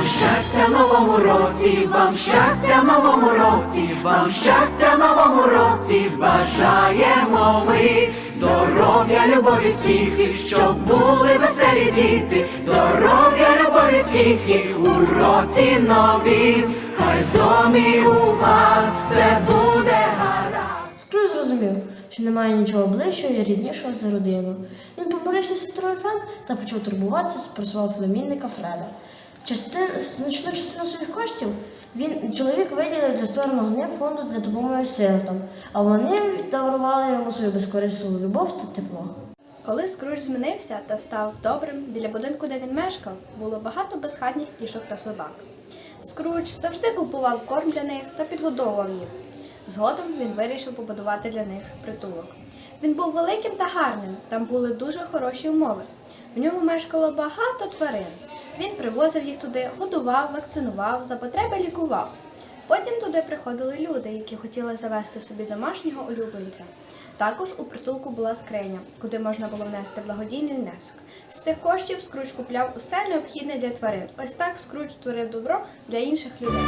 Вам щастя в новому році, вам щастя в новому році, вам щастя новому році, бажаємо ми здоров'я, любові, втіхи, щоб були веселі діти, здоров'я, любові, втіхи у році новім, хай домі у вас все буде гаразд. Скрuz зрозумів, що немає нічого ближчого і ріднішого за родину. Він помирився з сестрою Фен та почав турбуватися про свого племінника Фреда. Частин, значну частину своїх коштів він чоловік виділив для створеного ним фонду для допомоги сиротам, а вони дарували йому свою безкорисну любов та тепло. Коли Скрудж змінився та став добрим, біля будинку, де він мешкав, було багато безхатніх кішок та собак. Скрудж завжди купував корм для них та підгодовував їх. Згодом він вирішив побудувати для них притулок. Він був великим та гарним, там були дуже хороші умови. В ньому мешкало багато тварин. Він привозив їх туди, годував, вакцинував, за потреби лікував. Потім туди приходили люди, які хотіли завести собі домашнього улюбленця. Також у притулку була скриня, куди можна було внести благодійний внесок. З цих коштів Скруч купляв усе необхідне для тварин. Ось так Скруч творив добро для інших людей.